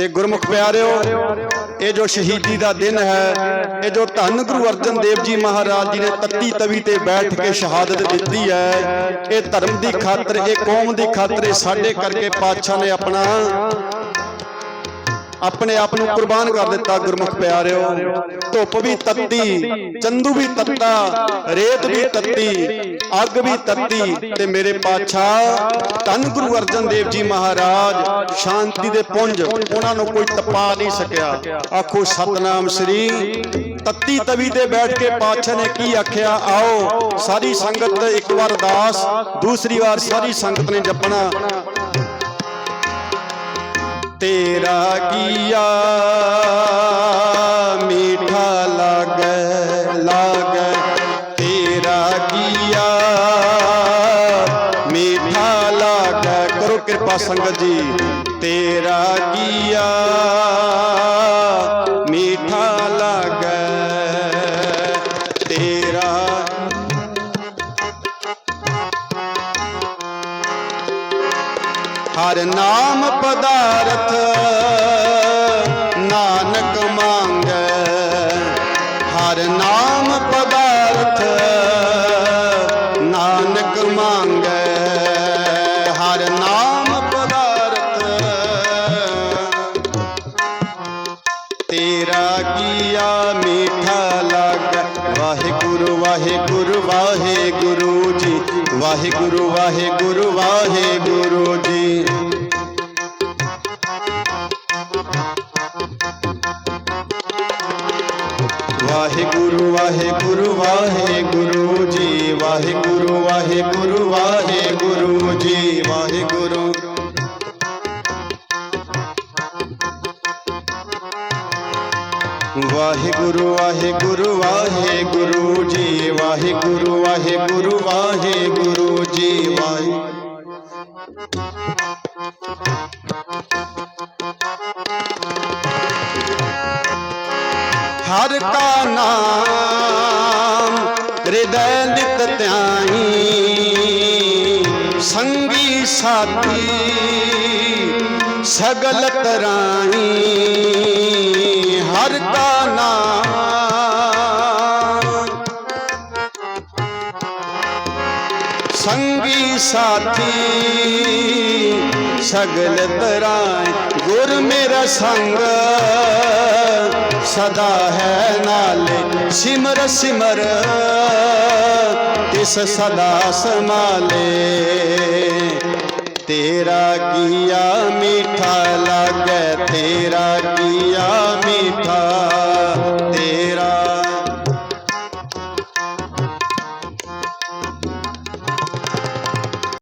ਤੇ ਗੁਰਮੁਖ ਪਿਆਰਿਓ, ਇਹ ਜੋ ਸ਼ਹੀਦੀ ਦਾ ਦਿਨ ਹੈ, ਇਹ ਜੋ ਧੰਨ ਗੁਰੂ ਅਰਜਨ ਦੇਵ ਜੀ ਮਹਾਰਾਜ ਜੀ ਨੇ ਤੱਤੀ ਤਵੀ ਤੇ ਬੈਠ ਕੇ ਸ਼ਹਾਦਤ ਦਿੱਤੀ ਹੈ, ਇਹ ਧਰਮ ਦੀ ਖਾਤਰ, ਇਹ ਕੌਮ ਦੀ ਖਾਤਰ ਸਾਡੇ ਕਰਕੇ ਪਾਤਸ਼ਾਹ ਨੇ ਆਪਣਾ ਆਪਣੇ ਆਪ ਨੂੰ ਕੁਰਬਾਨ ਕਰ ਦਿੱਤਾ ਗੁਰਮੁਖ ਪਿਆਰਿਓ। ਧੁੱਪ ਵੀ ਤੱਤੀ, ਚੰਦੂ ਵੀ ਤੱਤਾ, ਰੇਤ ਵੀ ਤੱਤੀ, ਅੱਗ ਵੀ ਤੱਤੀ ਤੇ ਮੇਰੇ ਪਾਤਸ਼ਾਹ ਧੰਨ ਗੁਰੂ ਅਰਜਨ ਦੇਵ ਜੀ ਮਹਾਰਾਜ ਸ਼ਾਂਤੀ ਦੇ ਪੁੰਜ, ਉਹਨਾਂ ਨੂੰ ਕੋਈ ਤਪਾ ਨਹੀਂ ਸਕਿਆ। ਆਖੋ, ਸਤਨਾਮ ਸ੍ਰੀ ਤੱਤੀ ਤਵੀ ਤੇ ਬੈਠ ਕੇ ਪਾਤਸ਼ਾਹ ਨੇ ਕੀ ਆਖਿਆ? ਆਓ, ਸਾਰੀ ਸੰਗਤ ਇੱਕ ਵਾਰ ਦਾਸ, ਦੂਸਰੀ ਵਾਰ ਸਾਰੀ ਸੰਗਤ ਨੇ ਜਪਣਾ। ਤੇਰਾ ਕੀਆ ਮੀਠਾ ਲਾਗੇ ਲਾਗੇ। ਤੇਰਾ ਕੀਆ ਮੀਠਾ ਲਾਗੇ। ਕਰੋ ਕਿਰਪਾ ਸੰਗਤ ਜੀ। ਤੇਰਾ ਕੀਆ ਹਰ ਨਾਮ ਪਦਾਰਥ ਨਾਨਕ ਮੰਗੈ। ਹਰ ਨਾਮ ਪਦਾਰਥ ਨਾਨਕ ਮੰਗੈ। ਹਰ ਨਾਮ ਪਦਾਰਥ। ਤੇਰਾ ਕੀਆ ਮੀਠਾ ਲੱਗ। ਵਾਹਿਗੁਰੂ ਵਾਹਿਗੁਰੂ ਵਾਹਿਗੁਰੂ ਜੀ। ਵਾਹਿਗੁਰੂ ਵਾਹਿਗੁਰੂ ਵਾਹਿਗੁਰੂ। ਵਾਹਿਗੁਰੂ ਵਾਹਿਗੁਰੂ ਵਾਹਿਗੁਰੂ ਜੀ ਵਾਹਿਗੁਰੂ ਵਾਹਿਗੁਰੂ ਵਾਹਿਗੁਰੂ ਜੀ ਵਾਹਿਗੁਰੂ ਵਾਹਿਗੁਰੂ ਵਾਹਿਗੁਰੂ ਵਾਹਿਗੁਰੂ ਜੀ ਵਾਹਿਗੁਰੂ ਵਾਹਿਗੁਰੂ ਵਾਹਿਗੁਰੂ ਜੀ ਵਾਹਿ ਹਰ ਕਾ ਨਾਮ ਹਿਰਦੈ ਨਿਤ ਧਿਆਈ। ਸੰਗੀ ਸਾਥੀ ਸਗਲ ਤਰਾਈ। ਹਰ ਕਾ ਨਾਮ ਸੰਗੀ ਸਾਥੀ ਸਗਲ ਤਰਾਏ ਗੁਰ ਮੇਰਾ ਸੰਗ ਸਦਾ ਹੈ ਨਾਲੇ ਸਿਮਰ ਸਿਮਰ, ਤਿਸ ਸਦਾ ਸਮਾਲੇ। ਤੇਰਾ ਕੀਆ ਮੀਠਾ ਲਾਗੇ, ਤੇਰਾ ਕੀਆ ਮੀਠਾ